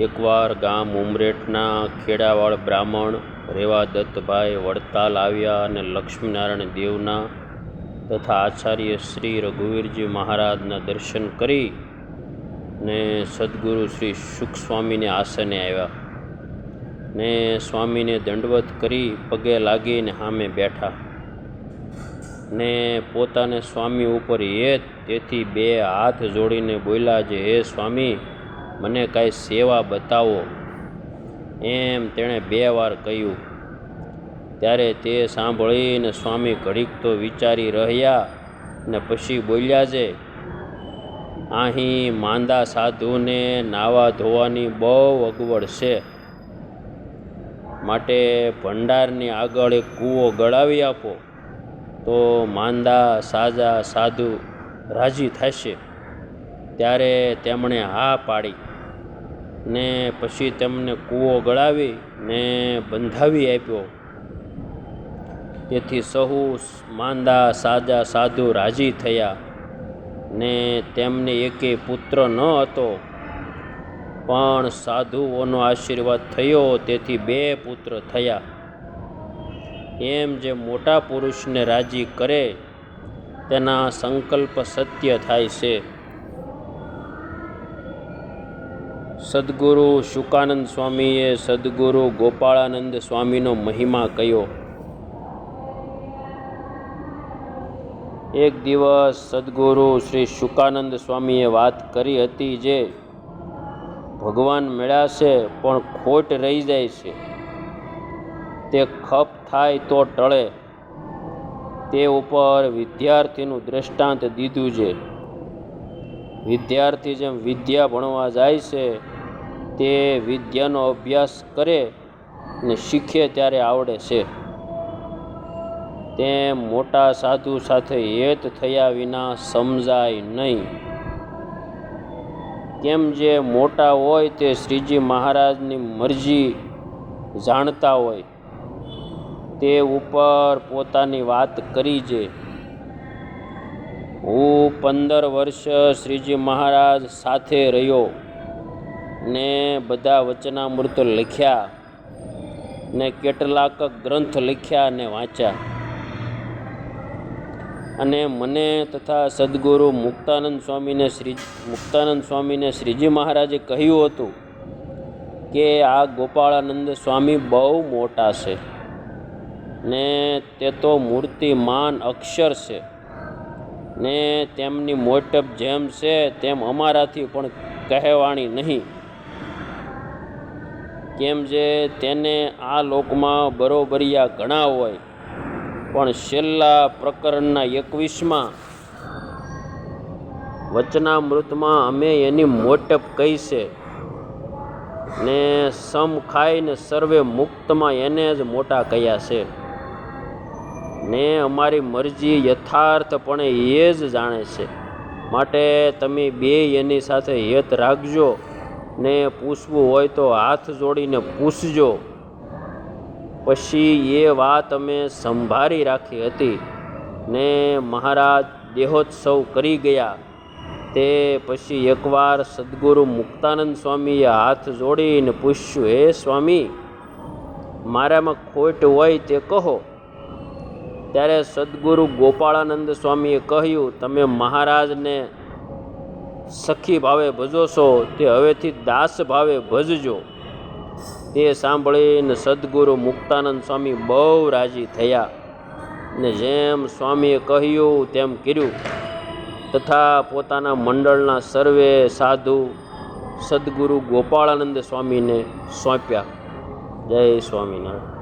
એકવાર ગામ ઉમરેઠના ખેડાવાળ બ્રાહ્મણ રેવા દત્તભાઈ વડતાલ આવ્યા અને લક્ષ્મીનારાયણ દેવના તથા આચાર્ય શ્રી રઘુવીરજી મહારાજના દર્શન કરી ને સદગુરુ શ્રી સુખ સ્વામીને આસને આવ્યા. ને સ્વામીને દંડવત કરી પગે લાગીને સામે બેઠા. ને પોતાને સ્વામી ઉપર હેત, તેથી બે હાથ જોડીને બોલ્યા જે હે સ્વામી મને કાંઈ સેવા બતાવો. એમ તેણે બે વાર કહ્યું. ત્યારે તે સાંભળીને સ્વામી ઘડીક તો વિચારી રહ્યા ને પછી બોલ્યા છે અહીં માંદા સાધુને નાવા ધોવાની બહુ અગવડ છે. માટે ભંડારની આગળ એક કૂવો ગળાવી આપો. તો માંદા સાજા સાધુ રાજી થશે. ત્યારે તેમણે હા પાડી. ને પછી તેમને કૂવો ગળાવી ને બંધાવી આપ્યો. તેથી સહુ માંદા સાજા સાધુ રાજી થયા ને તેમને એકે પુત્ર ન હતો. પણ સાધુઓનો આશીર્વાદ થયો, તેથી બે પુત્ર થયા. એમ જે મોટા પુરુષને રાજી કરે, તેના સંકલ્પ સત્ય થાય છે. સદગુરુ શુકાનંદ સ્વામીએ સદગુરુ ગોપાળાનંદ સ્વામીનો મહિમા કયો એક દિવસ સદગુરુ શ્રી શુકાનંદ સ્વામીએ વાત કરી હતી જે ભગવાન મળ્યા છે પણ ખોટ રહી જાય છે. તે ખપ થાય તો ટળે. તે ઉપર વિદ્યાર્થીનું દ્રષ્ટાંત દીધું છે. વિદ્યાર્થી જેમ વિદ્યા ભણવા જાય છે, તે વિદ્યાનો અભ્યાસ કરે ને શીખે ત્યારે આવડે છે. તેમ મોટા સાધુ સાથે હેત થયા વિના સમજાય નહીં. કેમ જે મોટા હોય તે શ્રીજી મહારાજની મરજી જાણતા હોય, તે ઉપર પોતાની વાત કરી છે હું પંદર વર્ષ શ્રીજી મહારાજ સાથે રહ્યો ને બધા વચનામૃત લખ્યા ને કેટલાક ગ્રંથ લખ્યા ને વાંચ્યા. અને મને તથા સદગુરુ મુક્તાનંદ સ્વામીને શ્રી મુક્તાનંદ સ્વામીને શ્રીજી મહારાજે કહ્યું હતું કે આ ગોપાળાનંદ સ્વામી બહુ મોટા છે ને તે તો મૂર્તિમાન અક્ષર છે. ને તેમની મોટપ જેમ છે તેમ અમારાથી પણ કહેવાણી નહીં. કેમ જે તેને આ લોકમાં બરોબરિયા ઘણા હોય, પણ છેલ્લા પ્રકરણના એકવીસમાં વચનામૃતમાં અમે એની મોટપ કહી છે ને સમ ખાઈને સર્વે મુક્તમાં એને જ મોટા કહ્યા છે. ને અમારી મરજી યથાર્થપણે એ જ જાણે છે. માટે તમે બે એની સાથે હેત રાખજો ને પૂછવું હોય તો હાથ જોડીને પૂછજો. પછી એ વાત અમે સંભાળી રાખી હતી ને મહારાજ દેહોત્સવ કરી ગયા. તે પછી એકવાર સદગુરુ મુક્તાનંદ સ્વામીએ હાથ જોડીને પૂછ્યું, હે સ્વામી, મારામાં ખોટ હોય તે કહો. ત્યારે સદગુરુ ગોપાળાનંદ સ્વામીએ કહ્યું, તમે મહારાજને સખી ભાવે ભજો છો, તે હવેથી દાસ ભાવે ભજજો. તે સાંભળીને સદગુરુ મુક્તાનંદ સ્વામી બહુ રાજી થયા ને જેમ સ્વામીએ કહ્યું, તેમ કર્યું. તથા પોતાના મંડળના સર્વે સાધુ સદગુરુ ગોપાળાનંદ સ્વામીને સોંપ્યા. જય સ્વામિનારાયણ.